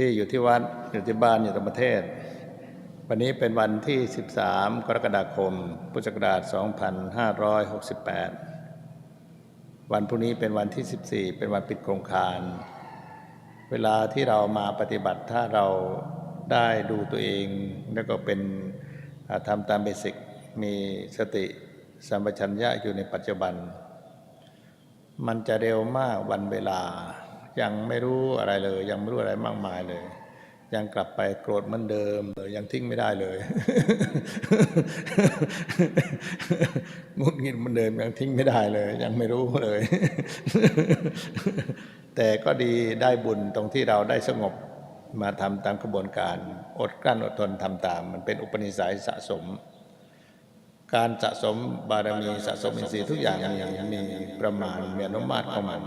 ที่อยู่ที่วัดอยู่ที่บ้านอยู่ต่างประเทศ วันนี้เป็นวันที่ 13 กรกฎาคม พุทธศักราช 2568 วันพรุ่งนี้เป็นวันที่ 14 เป็นวันปิดโครงการ เวลาที่เรามาปฏิบัติถ้าเราได้ดูตัวเอง แล้วก็เป็นทำตามเบสิกมีสติสัมปชัญญะอยู่ในปัจจุบัน มันจะเร็วมากวันเวลา ยังไม่รู้อะไรเลย ยังไม่รู้อะไรมากมายเลย ยังกลับไปโกรธเหมือนเดิมเลยยังทิ้งไม่ได้เลยงุดงิดเหมือนเดิมยังทิ้งไม่ได้เลย ยังไม่รู้เลย แต่ก็ดีได้บุญตรงที่เราได้สงบมาทำตามกระบวนการ อดกลั้นอดทนทำตาม มันเป็นอุปนิสัยสะสม การสะสมบารมีสะสมอินทรีย์ทุกอย่างมีมีประมาณมีอนุมาตของมัน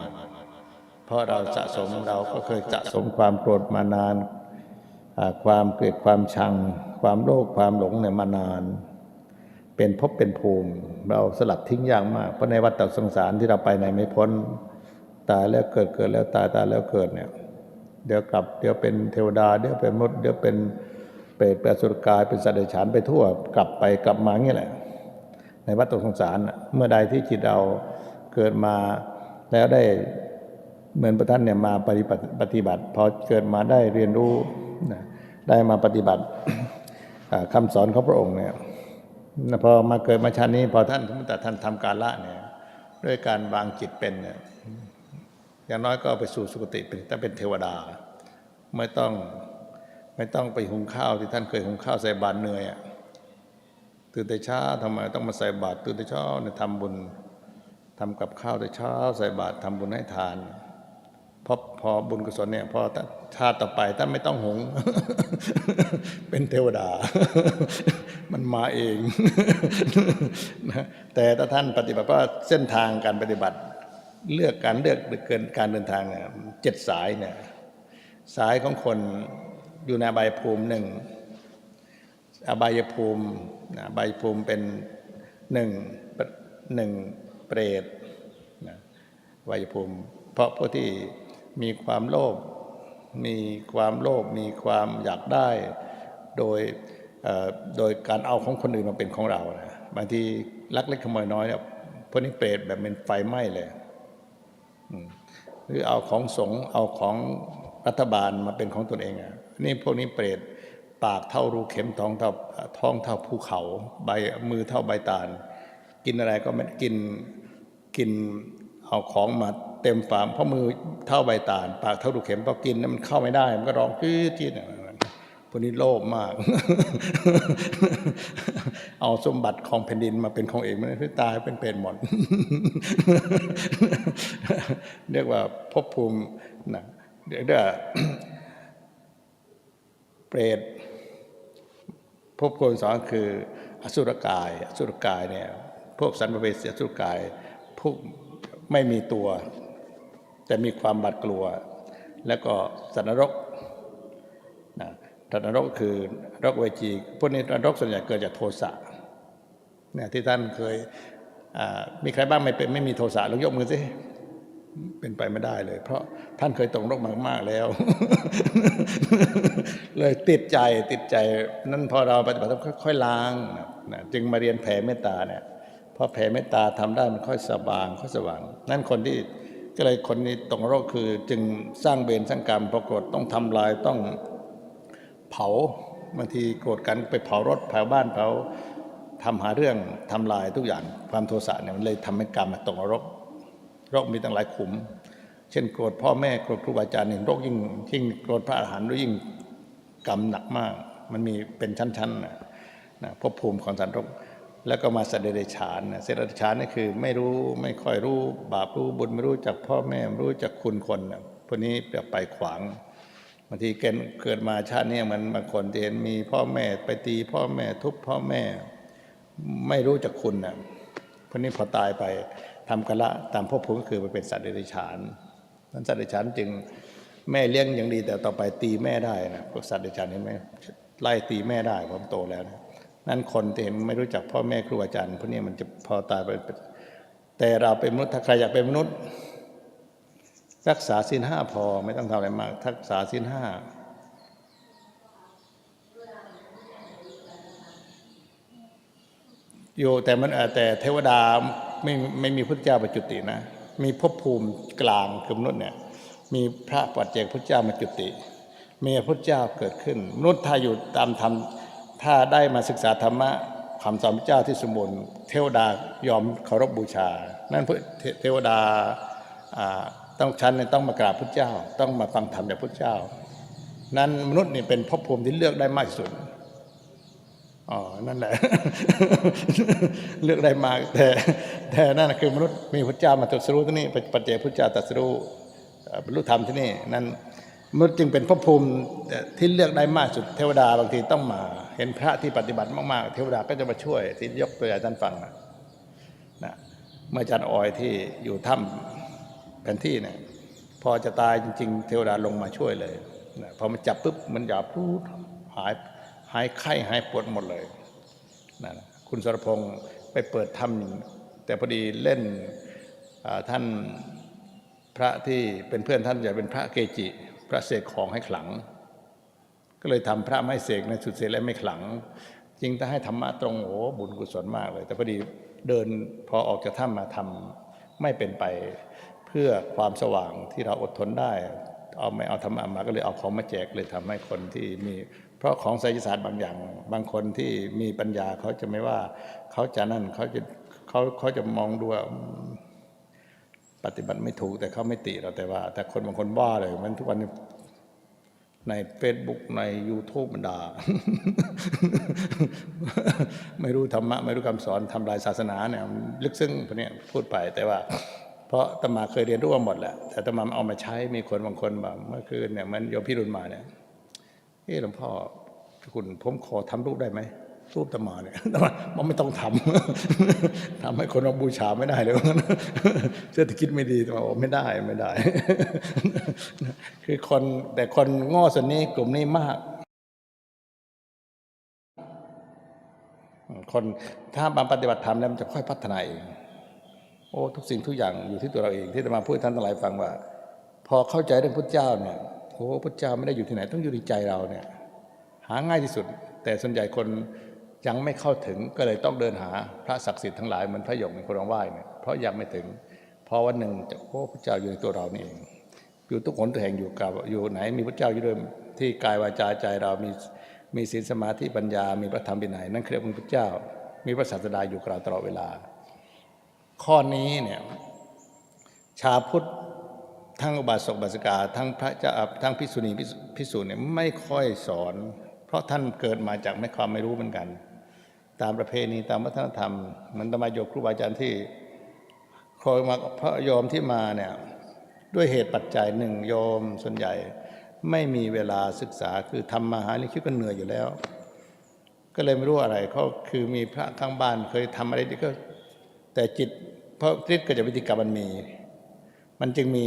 ราะเราสะสมเราก็เคยสะสมความโกรธมานานอ่าความเกลียดความชัง ความโลภความหลงเนี่ยมานาน เป็นภพเป็นภูมิ เราสลัดทิ้งยากมาก เพราะในวัฏฏสงสารที่เราไปไหนไม่พ้น ตายแล้วเกิดเกิดแล้วตายตายแล้วเกิดเนี่ย เดี๋ยวกลับเดี๋ยวเป็นเทวดาเดี๋ยวเป็นมดเดี๋ยวเป็นเปรตเป็นอสุรกายเป็นสัตว์เดรัจฉานไปทั่วกลับไปกลับมาอย่างนี้แหละ ในวัฏสงสารน่ะเมื่อใดที่จิตเราเกิดมาแล้วได้ เหมือนพระท่านเนี่ยมาปฏิบัติปฏิบัติพอเกิดมาได้เรียนรู้นะได้มาปฏิบัติอ่าคำสอนของพระองค์เนี่ยพอมาเกิดมาชาตินี้พอท่านสมมติท่านทำการละเนี่ยด้วยการวางจิตเป็นเนี่ยอย่างน้อยก็ไปสู่สุคติเป็นถ้าเป็นเทวดา ไม่ต้องไม่ต้องไปหุงข้าวที่ท่านเคยหุงข้าวใส่บาตรเหนื่อยอะตื่นแต่เช้าทำไมต้องมาใส่บาตรตื่นแต่เช้าเนี่ยทำบุญทำกับข้าวแต่เช้า ใส่บาตรทำบุญให้ทาน พอพอบุญกุศลเนี่ยพอชาติต่อไปท่านไม่ต้องหง เป็นเทวดา มันมาเองนะแต่ถ้าท่านปฏิบัติว่าเส้นทางการปฏิบัติ เลือกการเลือกเกินการเดินทางเนี่ยเจ็ดสายเนี่ยสายของคนอยู่ในใบภูมิหนึ่งอบายภูมินะอบภูมิเป็นหนึ่งหนึ่งเปรตนะอบายภูมิ เพราะผู้ที่ มีความโลภมีความโลภมีความอยากได้ โดยโดยการเอาของคนอื่นมาเป็นของเรานะบางทีลักเล็กขโมยน้อยเนี่ยพวกนี้เปรตแบบเป็นไฟไหม้เลยหรือเอาของสงเอาของรัฐบาลมาเป็นของตนเองอะนี่พวกนี้เปรตปากเท่ารูเข็มท้องเท่าท้องเท่าภูเขา ใบมือเท่าใบตาล กินอะไรก็ไม่กินกินเอาของมา เต็มฝามเพราะมือเท่าใบตาลปากเท่ารูเข็มพอกินมันเข้าไม่ได้ มันก็ร้องจี๊ดจี๊ดพวกนี้โลภมาก เอาสมบัติของแผ่นดินมาเป็นของเองมันตายเป็นเป็นหมดเรียกว่าภพภูมินะเรียกว่าเปรตภพภูมิสองคือ อสุรกาย อสุรกายเนี่ยพวกสันปเวสีอสุรกายพวกไม่มีตัว แต่มีความบาดกลัว แล้วก็สัตว์นรกนะสัตว์นรกคือนรกเวจีพวกนี้นรกส่วนใหญ่เกิดจากโทสะเนี่ยที่ท่านเคยอ่ามีใครบ้างไม่เป็นไม่มีโทสะลองยกมือสิเป็นไปไม่ได้เลย เพราะท่านเคยตกนรกมากๆแล้ว เลยติดใจติดใจนั่นพอเราปฏิบัติต้องค่อยๆล้างนะจึงมาเรียนแผ่เมตตาเนี่ยพอแผ่เมตตาทำได้มันค่อยสบางค่อยสว่าง นั่นคนที่ ก็เลยคนนี้ตกนรกคือจึงสร้างเบรสร้างกรรมปรากฏต้องทำลายต้องเผาบางทีโกรธกันไปเผารถเผาบ้านเผาทำหาเรื่องทำลายทุกอย่างความโทสะเนี่ยมันเลยทำให้กรรมตกนรกโรคมีตั้งหลายขุม เช่น โกรธพ่อแม่โกรธครูบาอาจารย์เนี่ยโรคยิ่งยิ่งโกรธพระอรหันต์ยยิ่งกรรมหนักมาก มันมีเป็นชั้นๆนะนะภพภูมิของสันโรค แล้วก็มาสัตว์เดรัจฉานนะสัตว์เดรัจฉานนี่คือไม่รู้ไม่ค่อยรู้บาปรู้บุญไม่รู้จักพ่อแม่ไม่รู้จักคุณคนนะพวกนี้แบบไปขวางบางทีเกิดมาชาตินี้มันบางคนที่เห็นมีพ่อแม่ไปตีพ่อแม่ทุบพ่อแม่ไม่รู้จักคุณนะพวกนี้พอตายไปทำกันละตามภพภูมิก็คือไปเป็นสัตว์เดรัจฉานนั้นสัตว์เดรัจฉานจึงแม่เลี้ยงอย่างดีแต่ต่อไปตีแม่ได้นะพวกสัตว์เดรัจฉานนี่ไม่ไล่ตีแม่ได้ผมโตแล้วนะ นั่นคนเอนไม่รู้จักพ่อแม่ครูอาจารย์พวกนี้มันจะพอตายไป แต่เราเป็นมนุษย์ถ้าใครอยากเป็นมนุษย์ รักษาสินห้าพอไม่ต้องทำอะไรมากรักษาสินห้าอยู่แต่มันแต่เทวดาไม่ไม่มีพุทธเจ้าประจุตินะ มีภพภูมิกลางคือมนุษย์เนี่ยมีพระปัจเจกพุทธเจ้ามาจุติเมีพรพุทธเจ้าเกิดขึ้นมนุษย์ถ้าอยู่ตามธรรม ถ้าได้มาศึกษาธรรมะคำสอนพระเจ้าที่สมบูรณ์เทวดายอมเคารพบูชา นั่นเทเทวดาต้องชั้นเนี่ยต้องมากราบพุทธเจ้า ต้องมาฟังธรรมจากพุทธเจ้า นั้นมนุษย์นี่เป็นภพภูมิที่เลือกได้มากสุดอ๋อนั่นแหละ เลือกได้มาก แต่แต่นั่นคือมนุษย์มีพระเจ้ามาตรัสรู้ที่นี่ปัจเจกพระเจ้าตรัสรู้บรรลุธรรมที่นี่ นั้นมนุษย์จึงเป็นภพภูมิที่เลือกได้มากสุด เทวดาบางทีต้องมา เห็นพระที่ปฏิบัติมากๆ เทวดาก็จะมาช่วยที่ยกตัวอย่างท่านฟังนะนะเมื่อจารย์ออยที่อยู่ถ้ำแผนที่เนี่ยพอจะตายจริง ๆ เทวดาลงมาช่วยเลยนะพอมันจับปุ๊บมันหยาบพูดหายหายไข้หายปวดหมดเลยนะคุณสรพงศ์ไปเปิดถ้ำแต่พอดีเล่นท่านพระที่เป็นเพื่อนท่านจะเป็นพระเกจิ พระเสกของให้ขลัง ก็เลยทำพระไม่เสกในสุดเสกและไม่ขลัง จริงถ้าให้ธรรมะตรงโอ้บุญกุศลมากเลย แต่พอดีเดินพอออกจากถ้ำมาทำไม่เป็นไป เพื่อความสว่างที่เราอดทนได้เอาไม่เอาธรรมะมาก็เลยเอาของมาแจกเลยทำให้คนที่มีเพราะของไสยศาสตร์บางอย่าง บางคนที่มีปัญญาเขาจะไม่ว่าเขาจะนั่นเขาจะเขาเขาจะมองดูว่าปฏิบัติไม่ถูกแต่เขาไม่ติเราแต่ว่า แต่คนบางคนบ้าเลยมันทุกวัน ใน Facebook ใน YouTube มันด่าไม่รู้ธรรมะ ไม่รู้คำสอนทำลายศาสนาเนี่ยลึกซึ้งพวกนี้พูดไปแต่ว่า เพราะตมาเคยเรียนรู้มาหมดแหละแต่ตมาเอามาใช้มีคนบางคนแบบเมื่อคืนเนี่ยมันโยมพี่รุนมาเนี่ยเฮ้หลวงพ่อคุณผมขอทำรูปได้ไหม รูปตมาเนี่ยตมามันไม่ต้องทำทำให้คนมาบูชาไม่ได้เลยเศรษฐกิจไม่ดีตมาบอกไม่ได้ไม่ได้ คือคนแต่คนโง่ส่วนนี้กลุ่มนี้มาก คนถ้าบางปฏิบัติธรรมแล้วมันจะค่อยพัฒนาเองโอ้ทุกสิ่งทุกอย่างอยู่ที่ตัวเราเองที่จะมาพูดท่านทั้งหลายฟังว่า พอเข้าใจเรื่องพุทธเจ้าเนี่ยโอ้พุทธเจ้าไม่ได้อยู่ที่ไหนต้องอยู่ในใจเราเนี่ย หาง่ายที่สุด แต่ส่วนใหญ่คน ยังไม่เข้าถึงก็เลยต้องเดินหาพระศักดิ์สิทธิ์ทั้งหลายเหมือนพระหยกเป็นคนร้องไหว้เนี่ยเพราะยังไม่ถึงพอวันหนึ่งจะโอ้พระเจ้าอยู่ในตัวเรานี่เองอยู่ทุกคนทุกแห่งอยู่กับอยู่ไหนมีพระเจ้าอยู่ด้วยที่กายวาจาใจเรามีมีศีลสมาธิปัญญา มีพระธรรมวินัยนั่นคือพระเจ้า มีพระศาสดาอยู่กับเราตลอดเวลา ข้อนี้เนี่ยชาพุทธทั้งอุบาสกบาสิกาทั้งพระเจ้าทั้งพิกษุณีพิสูจน์เนี่ยไม่ค่อยสอน เพราะท่านเกิดมาจากไม่ความไม่รู้เหมือนกัน ตามประเพณีตามวัฒนธรรม มันธรรมายกครูบาอาจารย์ที่คอยมาพระโยมที่มาเนี่ยด้วยเหตุปัจจัยหนึ่งโยมส่วนใหญ่ ไม่มีเวลาศึกษาคือทำมาหาเลี้ยงชีพก็เหนื่อยอยู่แล้ว ก็เลยไม่รู้อะไรเขาคือมีพระข้างบ้านเคยทำอะไรดีก็แต่จิตเพราะฤทธิ์ก็จะวิธีกรรมมันมี มันจึงมี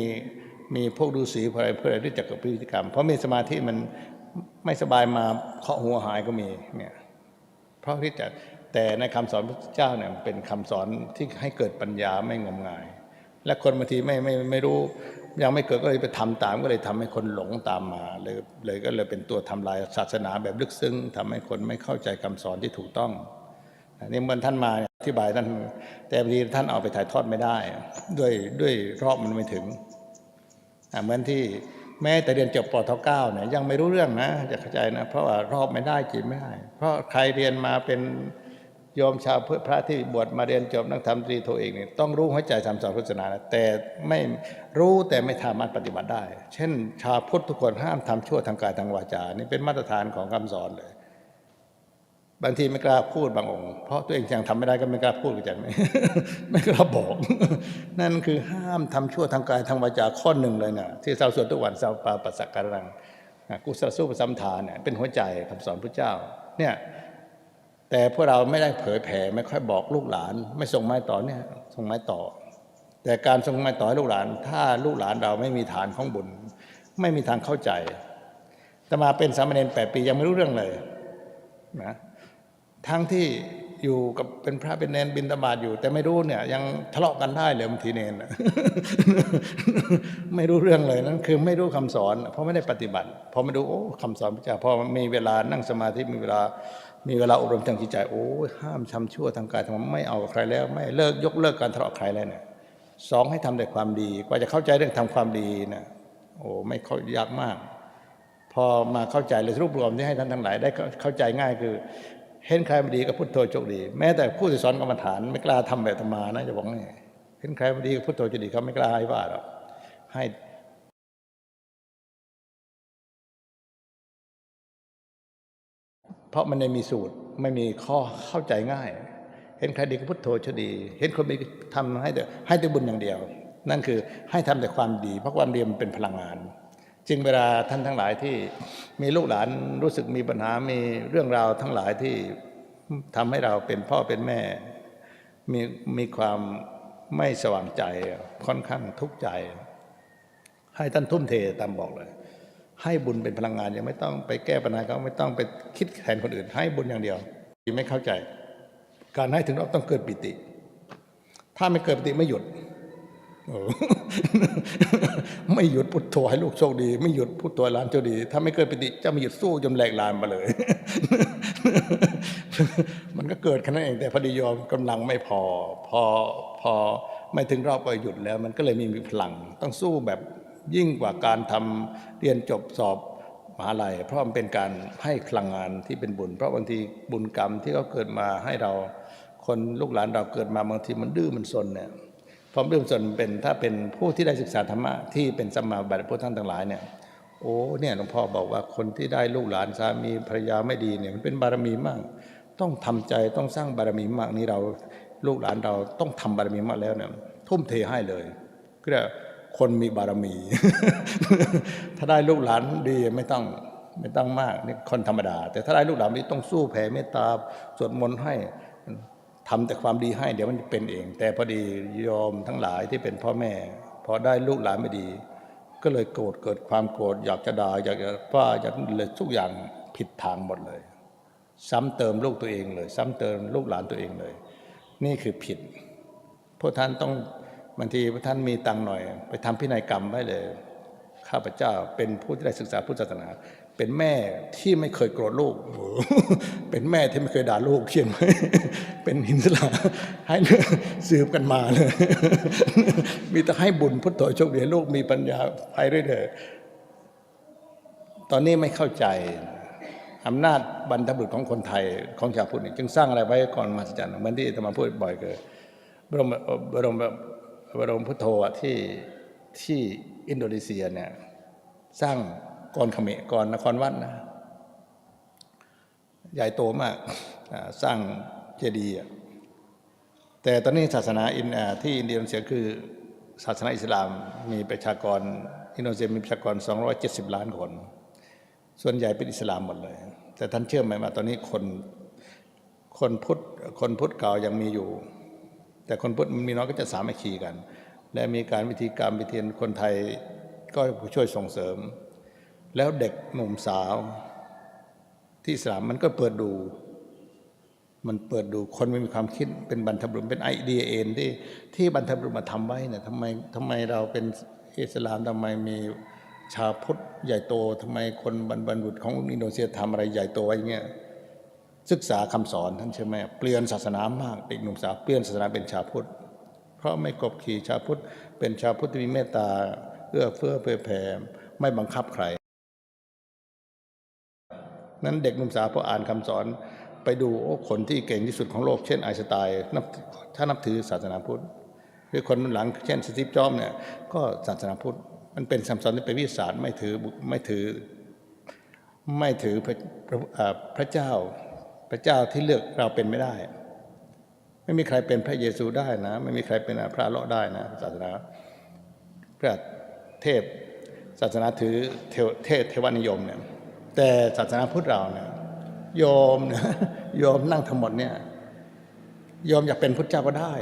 มีพวกดูสีพอะไรเพื่อะไรู้วยจักกับพฤติกรรม เพราะมีสมาธิมันไม่สบายมาเคาะหัวหายก็มีเนี่ย เพราะที่จะแต่ในคำสอนพระเจ้าเนี่ยเป็นคำสอนที่ให้เกิดปัญญาไม่งมงาย และคนบางทีไม่ไม่ไม่รู้ยังไม่เกิดก็เลยไปทำตามก็เลยทำให้คนหลงตามมาเลยเลยก็เลยเป็นตัวทำลายศาสนาแบบลึกซึ้งทำให้คนไม่เข้าใจคำสอนที่ถูกต้องอันนี่เมื่อท่านมาอธิบายท่าน แต่บางทีท่านเอาไปถ่ายทอดไม่ได้ ด้วยด้วยรอบมันไม่ถึงเหมือนที่ แม้แต่เรียนจบปทเก้าเนี่ยยังไม่รู้เรื่องนะจะเข้าใจนะ เพราะว่ารอบไม่ได้จีบไม่ได้ เพราะใครเรียนมาเป็นโยมชาวพุทธพระที่บวชมาเรียนจบนักธรรมตรีโทเอกเนี่ยต้องรู้หัวใจทำสอนพุทธศาสนานะแต่ไม่รู้แต่ไม่สามารถปฏิบัติได้ เช่น ชาวพุทธทุกคนห้ามทำชั่วทางกายทางวาจา นี่เป็นมาตรฐานของคำสอนเลย บางทีไม่กล้าพูดบางองค์ เพราะตัวเองยังทำไม่ได้ก็ไม่กล้าพูดกันจังไหมไม่กล้าบอก นั่นคือห้ามทำชั่วทางกายทางวาจาข้อหนึ่งเลยนะที่เราสวดทุกวันสาวปาปัสสะการังกุศลสู้ประสัมทานเนี่ยเป็นหัวใจคำสอนพระเจ้า เนี่ยแต่พวกเราไม่ได้เผยแผ่ไม่ค่อยบอกลูกหลาน ไม่ส่งไม้ต่อเนี่ยส่งไม้ต่อ แต่การส่งไม้ต่อให้ลูกหลาน ถ้าลูกหลานเราไม่มีฐานของบุญ ไม่มีทางเข้าใจแต่มาเป็นสามเณรแปดปียังไม่รู้เรื่องเลยนะ ทั้งที่อยู่กับเป็นพระเป็นเนนบินตบาตอยู่ แต่ไม่รู้เนี่ย ยังทะเลาะกันได้เลยบางทีเนนไม่รู้เรื่องเลยนั่นคือไม่รู้คำสอน เพราะไม่ได้ปฏิบัติพอไมาดูโอ้คำสอนพระเจ้าพอมีเวลานั่งสมาธิมีเวลา มีเวลาอบรมทางจิตใจโอ้ห้ามทำชั่วทางกายทางไม่เอาใครแล้ว ไม่เลิกยกเลิกการทะเลาะใครแล้วเนี่ยสองให้ทำแต่ความดีกว่าจะเข้าใจเรื่องทำความดีนะโอ้ไม่เข้ายากมาก พอมาเข้าใจเลยรวบรวมที่ให้ท่านทั้งหลายได้เข้าใจง่ายคือ เห็นใครไม่ดีก็พุทโธโชคดี แม้แต่ผู้ที่สอนกรรมฐานไม่กล้าทำแบบธรรมานะจะบอกนี่เห็นใครไม่ดีก็พุทโธโชคดีเขาไม่กล้าให้ว่าหรอกให้เพราะมันไม่มีสูตรไม่มีข้อเข้าใจง่าย เห็นใครดีก็พุทโธชดี เห็นคนดีทำให้แต่ให้แต่บุญอย่างเดียว นั่นคือให้ทำแต่ความดี เพราะความดีมันเป็นพลังงาน จึงเวลาท่านทั้งหลายที่มีลูกหลานรู้สึกมีปัญหามีเรื่องราวทั้งหลายที่ทำให้เราเป็นพ่อเป็นแม่ มีมีความไม่สว่างใจค่อนข้างทุกข์ใจ ให้ท่านทุ่มเทตามบอกเลย ให้บุญเป็นพลังงานยังไม่ต้องไปแก้ปัญหาเขาไม่ต้องไปคิดแทนคนอื่น ให้บุญอย่างเดียวไม่เข้าใจ การให้ถึงเราต้องเกิดปิติ ถ้าไม่เกิดปิติไม่หยุด ไม่หยุดพุทโธให้ลูกโชคดี ไม่หยุดพุทโธให้หลานโชคดี ถ้าไม่เกิดปิติจะไม่หยุดสู้จนแหลกลานมาเลย มันก็เกิดแค่นั้นเองแต่พอดีโยมกำลังไม่พอ พอพอไม่ถึงรอบก็หยุดแล้ว มันก็เลยมีมีพลังต้องสู้แบบยิ่งกว่าการทำเรียนจบสอบมหาลัยเพราะมันเป็นการให้พลังงานที่เป็นบุญ เพราะบางทีบุญกรรมที่เขาเกิดมาให้เราคนลูกหลานเราเกิดมาบางทีมันดื้อมันซนเนี่ย ความดื้อส่วนเป็นถ้าเป็นผู้ที่ได้ศึกษาธรรมะที่เป็นสมาบัติพวกท่านทั้งหลายเนี่ยโอ้เนี่ยหลวงพ่อบอกว่าคนที่ได้ลูกหลานสามีภรรยาไม่ดีเนี่ยมันเป็นบารมีมาก ต้องทำใจต้องสร้างบารมีมากนี่เราลูกหลานเราต้องทำบารมีมากแล้วเนี่ยทุ่มเทให้เลยก็เรียกคนมีบารมี ถ้าได้ลูกหลานดีไม่ต้องไม่ต้องมากนี่คนธรรมดา แต่ถ้าได้ลูกหลานดีต้องสู้แผ่เมตตาสวดมนต์ให้ ทำแต่ความดีให้เดี๋ยวมันเป็นเอง แต่พอดีโยมทั้งหลายที่เป็นพ่อแม่ พอได้ลูกหลานไม่ดี ก็เลยโกรธเกิดความโกรธอยากจะด่าอยากจะว่าอยากเลยทุกอย่างผิดทางหมดเลย ซ้ำเติมลูกตัวเองเลย ซ้ำเติมลูกหลานตัวเองเลย นี่คือผิดพวกท่านต้องบางทีพวกท่านมีตังหน่อย ไปทำพินัยกรรมไว้เลย ข้าพเจ้าเป็นผู้ที่ได้ศึกษาพุทธศาสนา เป็นแม่ที่ไม่เคยโกรธลูก เป็นแม่ที่ไม่เคยด่าลูกเขียนไหมเป็นหินสลาให้สืบกันมาเลย มีแต่ให้บุญพุทโธโชคดีลูกมีปัญญาไปเรื่อยๆตอนนี้ไม่เข้าใจอำนาจบรรพบุรุษของคนไทยของชาวพุทธจึงสร้างอะไรไว้ก่อนมหัศจรรย์เหมือนที่ธรรมาพูดบ่อยเกิดบรมบรมบรมพุทโธที่ที่อินโดนีเซียเนี่ยสร้าง ก่อนเขมก่อนครวัดนะใหญ่โตมากสร้างเจดีย์แต่ตอนนี้ศาสนาอินที่อินโดนีเซียคือศาสนาอิสลามมีประชากรอินโดนีเซียมีประชากร 270 ล้านคน ส่วนใหญ่เป็นอิสลามหมดเลย แต่ท่านเชื่อไหมว่าตอนนี้คนคนพุทธคนพุทธเก่ายังมีอยู่ แต่คนพุทธมันมีน้อยก็จะสามัคคีกัน และมีการวิธีการวิธีคนไทยก็ช่วยส่งเสริม แล้วเด็กหนุ่มสาว ที่สามมันก็เปิดดู มันเปิดดูคนไม่มีความคิดเป็นบรรพบุรุษเป็นไอเดียเองที่ที่บรรพบุรุษมาทำไว้เนี่ยทำไมทำไมเราเป็นอิสลามทำไมมีชาวพุทธใหญ่โตทำไมคนบรรบุรุษของอินโดนีเซียทำอะไรใหญ่โตไว้อย่างเงี้ยศึกษาคำสอนท่านใช่ไหมเปลี่ยนศาสนามากเด็กหนุ่มสาวเปลี่ยนศาสนาเป็นชาวพุทธเพราะไม่กบขี่ชาวพุทธเป็นชาวพุทธที่มีเมตตาเอื้อเฟื้อเผื่อแผ่ไม่บังคับใคร นั้นเด็กหนุ่มสาวพออ่านคำสอนไปดูโอ้คนที่เก่งที่สุดของโลกเช่นไอน์สไตน์ถ้านับถือศาสนาพุทธหรือคนรุ่นหลังเช่นสตีฟจ็อบเนี่ยก็ศาสนาพุทธมันเป็นคำสอนที่เป็นวิทยาสตร์ไม่ถือบุไม่ถือไม่ถือพระพระพระเจ้าพระเจ้าที่เลือกเราเป็นไม่ได้ ไม่มีใครเป็นพระเยซูได้นะ ไม่มีใครเป็นพระเลาะได้นะ ศาสนาพระเทพศาสนาถือเทวเทวนิยมเนี่ย แต่ศาสนาพุทธเราเนี่ยโยมเนี่ยโยมนั่งทั้งหมดเนี่ยโยมอยากเป็นพุทธเจ้าก็ได้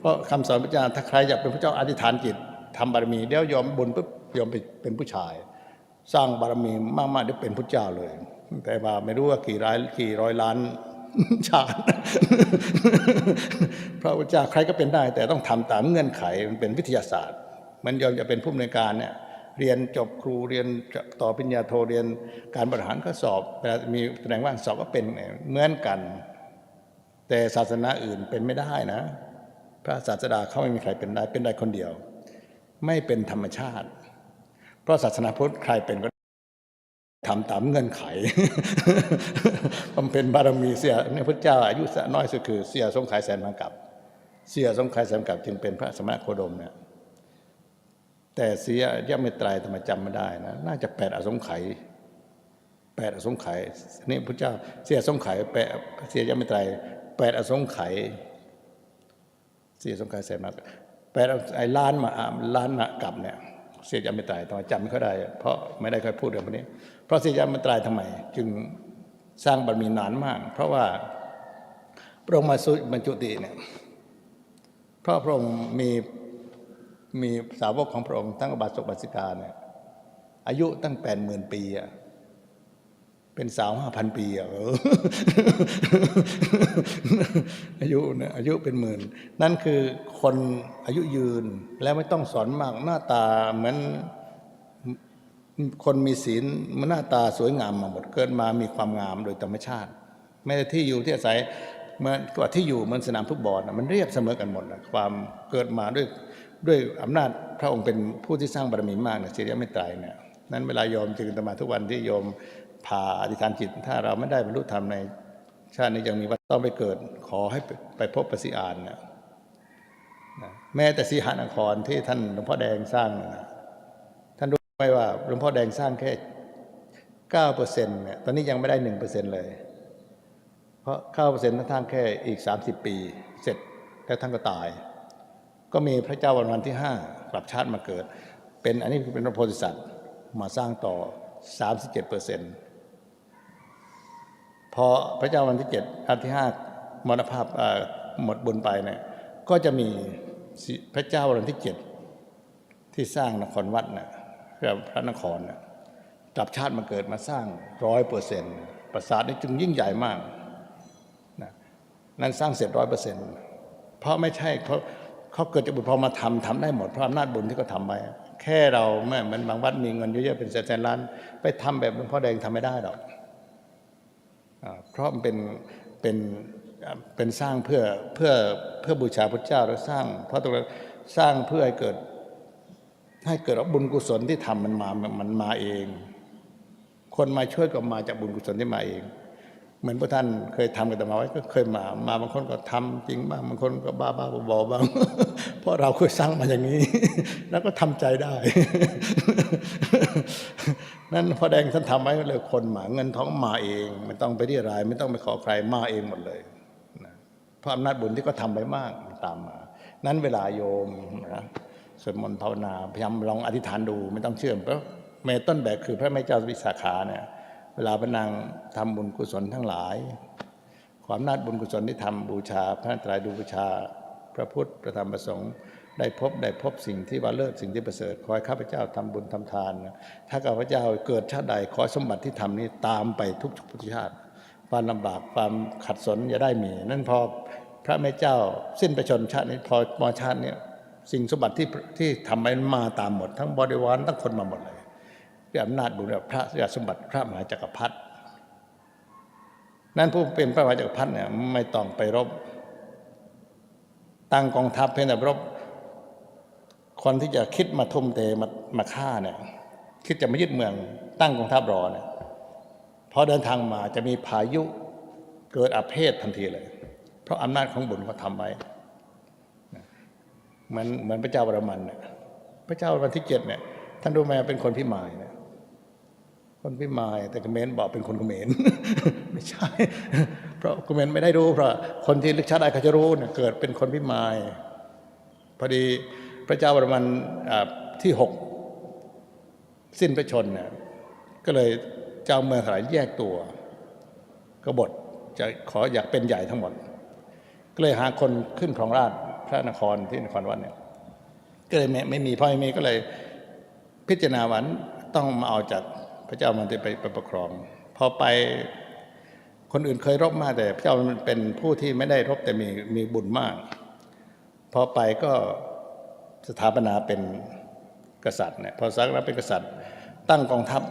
เพราะคำสอนพระเจ้าถ้าใครอยากเป็นพระเจ้าอธิษฐานจิตทำบารมีเดี๋ยวโยมบุญปุ๊บโยมไปเป็นผู้ชาย สร้างบารมีมากๆเดี๋ยวเป็นพุทธเจ้าเลย แต่ว่าไม่รู้ว่ากี่ร้อยกี่ร้อยล้านฌานพระพุทธเจ้าใครก็เป็นได้ แต่ต้องทำตามเงื่อนไขมันเป็นวิทยาศาสตร์ มันยอมจะเป็นผู้อำนวยการเนี่ย เรียนจบครูเรียนต่อปริญญาโทเรียนการบริหารก็สอบเวลามีแสดงว่างสอบก็เป็นเหมือนกัน แต่ศาสนาอื่นเป็นไม่ได้นะ พระศาสดาเขาไม่มีใครเป็นได้เป็นได้คนเดียว ไม่เป็นธรรมชาติ เพราะศาสนาพุทธใครเป็นก็ทำตามเงื่อนไขบำเพ็ญบารมีเสียในพระเจ้าอายุน้อยสุดคือเสียสงขายแสนพันกับ เสียสงขายแสนพันกับจึงเป็นพระสมณโคดมเนี่ย แต่เสียยะไม่ตรายทำไมจำไม่ได้นะน่าจะแปดอสงไขยแปดอสงไขยนี่พระเจ้าเสียสงไขยแปดเสียยะไม่ตรายแปดอสงไขยเสียสงไขยแสนมาแปดไอ้ล้านมาอะล้านมากลับเนี่ยเสียยะไม่ตรายทำไมจำไม่ค่อยได้ เพราะไม่ได้เคยพูดเรื่องพวกนี้ เพราะเสียยะไม่ตรายทำไม จึงสร้างบารมีนานมาก เพราะว่าพระองค์มาสุบรรจุติเนี่ยเพราะพระองค์มี มีสาวกของพระองค์ทั้งอบาสกบาสิกาเนี่ยอายุตั้งแปดหมื่นปีอะเป็นสาวห้าพันปีอะอายุเนี่ยอายุเป็นหมื่น นั่นคือคนอายุยืนและไม่ต้องสอนมากหน้าตาเหมือนคนมีศีลมันหน้าตาสวยงามมาหมดเกิดมามีความงามโดยธรรมชาติ ไม่ได้ที่อยู่ที่อาศัยเมื่อกว่าที่อยู่เหมือนสนามฟุตบอลน่ะมันเรียบเสมอกันหมดความเกิดมาด้วย ด้วยอำนาจพระองค์เป็นผู้ที่สร้างบารมีมากเนี่ยสิริยไม่ตายเนี่ยนั้นเวลาโยมจึงตมาทุกวันที่โยมพาอธิษฐานจิต ถ้าเราไม่ได้บรรลุธรรมในชาตินี้ยังมีว่าต้องไปเกิด ขอให้ไปพบปสิอานเนี่ยแม้แต่สีหานครที่ท่านหลวงพ่อแดงสร้างนะท่านรู้ไหมว่าหลวงพ่อแดงสร้างแค่เก้าเปอร์เซ็นต์เนี่ยตอนนี้ยังไม่ได้หนึ่งเปอร์เซ็นต์เลย เพราะเก้าเปอร์เซ็นต์ท่านสร้างแค่อีกสามสิบปี เสร็จแล้วท่านก็ตาย ก็มีพระเจ้าวันวันที่ห้ากลับชาติมาเกิด เป็นอันนี้เป็นพระโพธิสัตว์มาสร้างต่อสามสิบเจ็ดเปอร์เซ็นต์พอพระเจ้าวันที่เจ็ดอันที่ห้ามรณภาพหมดบุญไปเนี่ยก็จะมีพระเจ้าวันที่เจ็ดที่สร้างนครวัดนะเรียพระนครนะกลับชาติมาเกิดมาสร้างร้อยเปอร์เซ็นต์ปราสาทนี้จึงยิ่งใหญ่มากนะนั้นสร้างเสร็จร้อยเปอร์เซ็นต์เพราะไม่ใช่เขา เขาเกิดจากบุญพอมาทำทำได้หมดเพราะอำนาจบุญที่เขาทำไว้แค่เราแม่เหมือนบางวัดมีเงินเยอะๆเป็นแสนๆล้าน ไปทำแบบหลวงพ่อแดงทำไม่ได้หรอกอเพราะมันเป็นเป็นเป็นสร้างเพื่อเพื่อเพื่อบูชาพระเจ้าแล้วสร้าง เพราะตรงนั้นสร้างเพื่อให้เกิดให้เกิดบุญกุศลที่ทำมันมามันมาเอง คนมาช่วยก็มาจากบุญกุศลที่มาเอง เหมือนพระท่านเคยทำกับอาตมาไว้ก็เคยมา มาบางคนก็ทำจริงบ้างบางคนก็บ้าบ้าบอๆบ้างเพราะเราเคยสร้างมาอย่างนี้ แล้วก็ทำใจได้นั่นพอแดงท่านทำไว้เลยคนมาเงินท้องมาเองไม่ต้องไปที่ราย ไม่ต้องไปขอใครมาเองหมดเลยเพราะอำนาจบุญที่เขาทำไว้มากตามมา นั้นเวลาโยมนะสวดมนต์ภาวนาพยายามลองอธิษฐานดูไม่ต้องเชื่อมเพราะเมตต้นแบบคือพระแม่เจ้าวิสาขาเนี่ย วลาพระนางทำบุญกุศลทั้งหลาย ความนาจบุญกุศลที่ทำบูชา พระตรายดูบูชา พระพุทธพระธรรมพระสงฆ์ได้พบได้พบสิ่งที่ว่าเลิศสิ่งที่ประเสริฐขอให้ข้าพเจ้าทำบุญทำทาน ถ้าข้าพเจ้าเกิดชาติใดขอสมบัติที่ทำนี้ตามไปทุกทุกชาติความลำบากความขัดสนอย่าได้มี นั่นพอพระแม่เจ้าสิ้นประชนชาตินี้พอมอชาติเนี้สิ่งสมบัติที่ที่ทำไปมาตามหมด ทั้งบริวารทั้งคนมาหมดเลย ด้วยอำนาจบุญแบบพระราชสมบัติพระมหาจักรพรรดินั้นผู้เป็นพระมหาจักรพรรดิเนี่ยไม่ต้องไปรบ ตั้งกองทัพเพียงแต่รบ คนที่จะคิดมาทุ่มเทมามาฆ่าเนี่ยคิดจะมายึดเมือง ตั้งกองทัพรอเนี่ยพอเดินทางมาจะมีพายุเกิดอาเพศทันทีเลย เพราะอำนาจของบุญเขาทำไว้เหมือนเหมือนพระเจ้าวรมันเนี่ยพระเจ้าวรมันที่เจ็ดเนี่ยท่านรู้ไหมเป็นคนพิมายเนี่ย คนพิมาย แต่เขมรบอกเป็นคนเขมรไม่ใช่ เพราะเขมรไม่ได้รู้เพราะคนที่ลึกชาติใดเขาจะรู้เนี่ยเกิดเป็นคนพิมาย พอดีพระเจ้าวรมันที่หกสิ้นพระชนเนี่ยก็เลยเจ้าเมืองหลายแยกตัวกบฏจะขออยากเป็นใหญ่ทั้งหมด ก็เลยหาคนขึ้นครองราชพระนครที่นครวัดเนี่ยก็เลยไม่ไม่มีพ่อไม่มีก็เลยพิจารณาวันต้องมาเอาจาก พระเจ้ามันไปไปปกครอง พอไปคนอื่นเคยรบมากแต่ พระเจ้ามันเป็นผู้ที่ไม่ได้รบแต่มีมีบุญมาก พอไปก็สถาปนาเป็นกษัตริย์เนี่ยพอสักแล้วเป็นกษัตริย์ ตั้งกองทัพ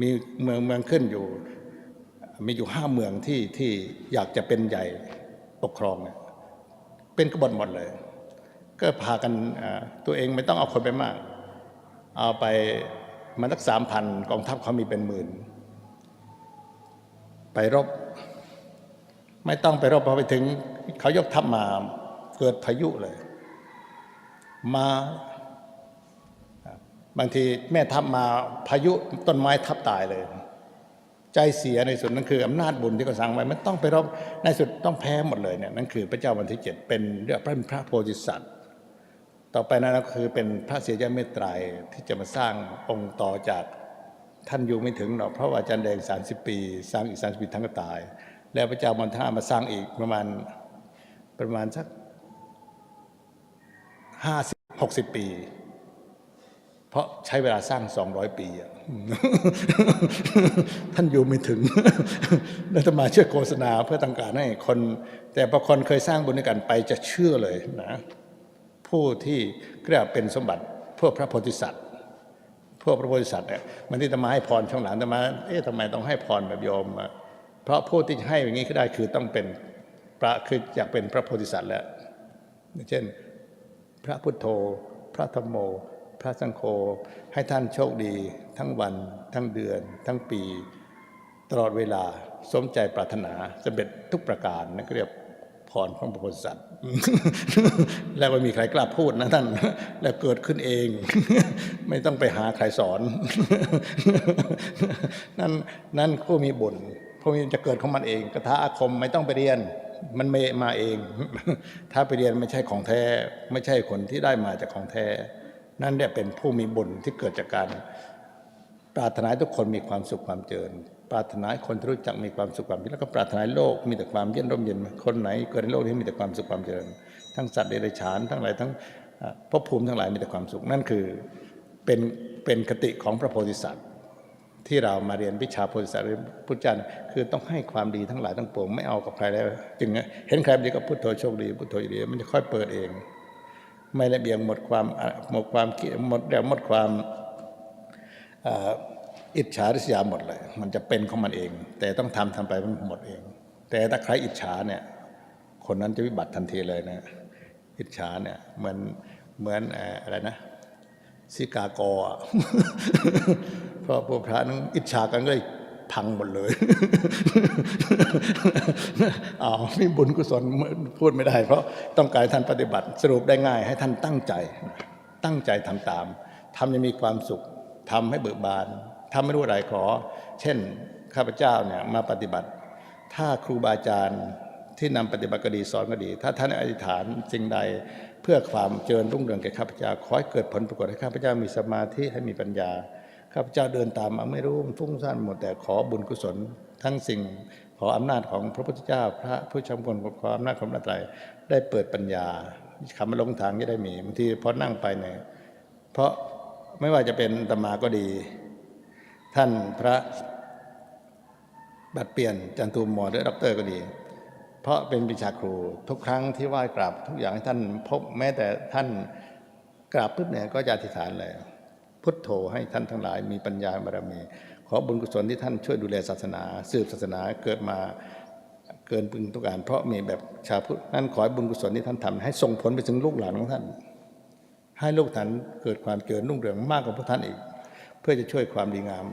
มีเมืองเมืองขึ้นอยู่ มีอยู่ห้าเมืองที่ที่อยากจะเป็นใหญ่ปกครองเนี่ยเป็นกบฏหมดเลย ก็พากันตัวเองไม่ต้องเอาคนไปมาก เอาไป มาสักสามพันกองทัพเขามีเป็นหมื่น ไปรบ ไม่ต้องไปรบพอไปถึง เขายกทัพมาเกิดพายุเลย มาบางทีแม่ทัพมาพายุต้นไม้ทับตายเลย ใจเสียในสุดนั่นคืออำนาจบุญที่เขาสั่งไว้ มันต้องไปรบในสุดต้องแพ้หมดเลยเนี่ยนั่นคือพระเจ้าวันที่เจ็ดเป็นเรียกว่าเป็นพระโพธิสัตว์ ต่อไปนั้นก็คือเป็นพระเสียยเมตไตรายที่จะมาสร้างองค์ต่อจากท่านอยู่ไม่ถึงหรอกเพราะว่าอาจารย์แดงสามสิบปี สร้างอีกสามสิบปีท่านก็ตาย แล้วพระเจ้ามันท่ามาสร้างอีกประมาณประมาณสักห้าสิบหกสิบปี เพราะใช้เวลาสร้างสองร้อยปีอะท่านอยู่ไม่ถึงแล้วจะมาเชื่อโฆษณาเพื่อต้องการให้คน แต่พอคนเคยสร้างบุญด้วยกันไปจะเชื่อเลยนะ ผู้ที่เรียกเป็นสมบัติพวกพระโพธิสัตว์พวกพระโพธิสัตว์เนี่ยมันที่จะมาให้พรช่องหลังจะมาเอ๊ะทำไมต้องให้พรแบบโยมเพราะผู้ที่จะให้อย่างนี้ก็ได้คือต้องเป็นพระคืออยากเป็นพระโพธิสัตว์แล้วเช่น พระพุทโธ พระธรรมโม พระสังโฆให้ท่านโชคดี ทั้งวัน ทั้งเดือน ทั้งปี ตลอดเวลาสมใจปรารถนาสำเร็จทุกประการนั่นก็เรียก พรของพระโพธิสัตว์ แล้วไม่มีใครกล้าพูดนะท่าน แล้วเกิดขึ้นเอง ไม่ต้องไปหาใครสอน นั่นนั่นผู้มีบุญผู้มีจะเกิดของมันเองกถาอาคมไม่ต้องไปเรียน มันไม่มาเอง ถ้าไปเรียนไม่ใช่ของแท้ ไม่ใช่คนที่ได้มาจากของแท้ นั่นเนี่ยเป็นผู้มีบุญที่เกิดจากการปรารถนาทุกคนมีความสุขความเจริญ ปรารถนาคนที่รู้จักมีความสุขความเจริญแล้วก็ปรารถนาโลกมีแต่ความเย็นร่มเย็น คนไหนเกิดในโลกนี้มีแต่ความสุขความเจริญ ทั้งสัตว์เดรัจฉานทั้งหลายทั้งภพภูมิทั้งหลายมีแต่ความสุขนั่นคือเป็นเป็นคติของพระโพธิสัตว์ ที่เรามาเรียนวิชาโพธิสัตว์หรือพุทธเจ้าเนี่ยคือต้องให้ความดีทั้งหลายทั้งปวงไม่เอากับใครแล้วจึงเห็นใครดีก็พุทโธโชคดีพุทโธดีมันจะค่อยเปิดเอง ไม่ละเบียงหมดความหมดความหมดแล้วหมดความ อิจฉาริษยาหมดเลย มันจะเป็นของมันเอง แต่ต้องทำทำไปมันหมดเอง แต่ถ้าใครอิจฉาเนี่ยคนนั้นจะวิบัติทันทีเลยนะ อิจฉาเนี่ยเหมือนเหมือนอะไรนะสิกากออะเพราะพวกพระนั้นอิจฉากันก็เลยพังหมดเลยอ้านี่บุญกุศลพูดไม่ได้ เพราะต้องการให้ท่านปฏิบัติ สรุปได้ง่าย ให้ท่านตั้งใจ ตั้งใจทำตามทำให้มีความสุขทำให้เบิกบาน ทำไม่รู้อะไรขอ เช่น ข้าพเจ้าเนี่ยมาปฏิบัติ ถ้าครูบาอาจารย์ที่นำปฏิบัติก็ดีสอนก็ดี ถ้าท่านอธิษฐานสิ่งใดเพื่อความเจริญรุ่งเรืองแก่ข้าพเจ้าขอให้เกิดผลปรากฏให้ข้าพเจ้ามีสมาธิให้มีปัญญาข้าพเจ้าเดินตามมาไม่รู้ฟุ้งซ่านหมดแต่ขอบุญกุศล ทั้งสิ่งขออำนาจของพระพุทธเจ้า พระผู้ชมคนขออำนาจของพระไตรได้เปิดปัญญาคำลงทางจะได้มีบางทีพอนั่งไปเนี่ยเพราะไม่ว่าจะเป็นตมาก็ดี ท่านพระบัดเปลี่ยนจันทูมหมอหรือด็อกเตอร์ก็ดี เพราะเป็นวิชาครูทุกครั้งที่ไหว้กราบทุกอย่างให้ท่านพบแม้แต่ท่านกราบปุ๊บเนี่ยก็จะอธิษฐานเลยพุทโธให้ท่านทั้งหลายมีปัญญาบารมี ขอบุญกุศลที่ท่านช่วยดูแลศาสนา สืบศาสนาเกิดมาเกินพึงต้องการ เพราะมีแบบชาวพุทธนั่นขอบุญกุศลที่ท่านทำให้ส่งผลไปถึงลูกหลานของท่าน ให้ลูกท่านเกิดความเจริญรุ่งเรืองมากกว่าพวกท่านอีก เพื่อจะช่วยความดีงาม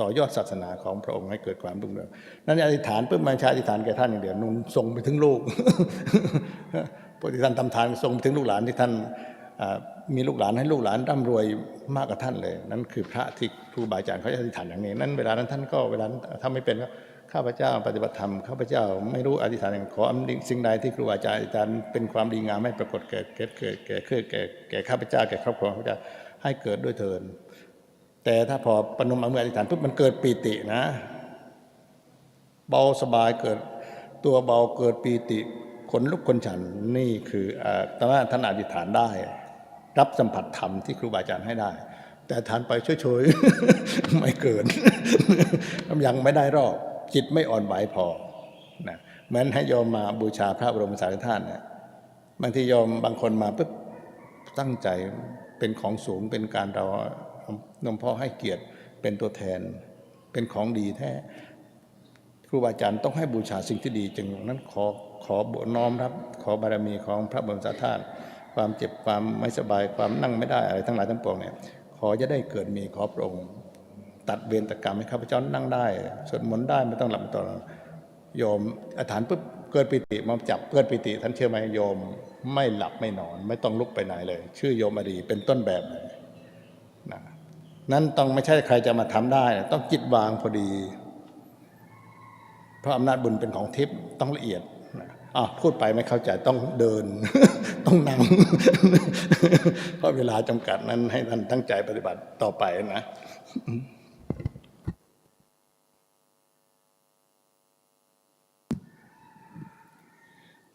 ต่อยอดศาสนาของพระองค์ให้เกิดความรุ่งเรืองนั่นอธิษฐานเพื่อมาใช้อธิษฐานแก่ท่านอย่างเดียวนุ่นส่งไปถึงลูกปกติท่านทำทานส่งไปถึงลูกหลานที่ท่านมีลูกหลานให้ลูกหลานร่ำรวยมากกว่าท่านเลย นั่นคือพระที่ครูบาอาจารย์เขาจะอธิษฐานอย่างนี้ นั่นเวลานั้นท่านก็เวลานั้นถ้าไม่เป็นก็ข้าพเจ้าปฏิบัติธรรมข้าพเจ้าไม่รู้อธิษฐานขออำสิ่งใดที่ครูบาอาจารย์อาจารย์เป็นความดีงามให้ปรากฏแก่แก่แก่แก่แก่แก่แก่ข้าพเจ้าแก่ครอบครัวข้าพเจ้าให้เกิดด้วยเถิน แต่ถ้าพอปนมมืออธิษฐานปุ๊บมันเกิดปีตินะ เบาสบายเกิดตัวเบาเกิดปีติขนลุกขนฉันนี่คือตอนนั้นท่านอธิษฐานได้ รับสัมผัสธรรมที่ครูบาอาจารย์ให้ได้ แต่ทานไปเฉยๆไม่เกินยังไม่ได้รอบจิตไม่อ่อนไหวพอนะเหมือนให้โยมมาบูชาพระบรมสารีธาตุเนี่ยบางทีโยมบางคนมาปุ๊บตั้งใจเป็นของสูงเป็นการเรา หลวงพ่อให้เกียรติเป็นตัวแทน เป็นของดีแท้ครูบาอาจารย์ต้องให้บูชาสิ่งที่ดี จึงนั้นขอขอน้อมรับ ขอบารมีของพระบรมสารธาตุความเจ็บความไม่สบายความนั่งไม่ได้อะไรทั้งหลายทั้งปวงเนี่ยขอจะได้เกิดมีขอพระองค์ตัดเวรตกรรมให้ข้าพเจ้านั่งได้สวดมนต์ได้ไม่ต้องหลับตอนโยมอธิษฐานปุ๊บเกิดปิติมาจับเกิดปิติท่านเชื่อไหมโยมไม่หลับไม่นอน ไม่ต้องลุกไปไหนเลย ชื่อโยมอดีเป็นต้นแบบเลย นั้นต้องไม่ใช่ใครจะมาทำได้ ต้องจิตวางพอดี เพราะอำนาจบุญเป็นของทิพย์ต้องละเอียดอะพูดไปไม่เข้าใจต้องเดิน ต้องนั่งเพราะเวลาจำกัดนั้นให้ท่านตั้งใจปฏิบัติต่อไปนะ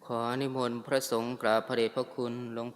ขอนิมนต์พระสงฆ์กราบพระเดชพระคุณหลวงพ่อ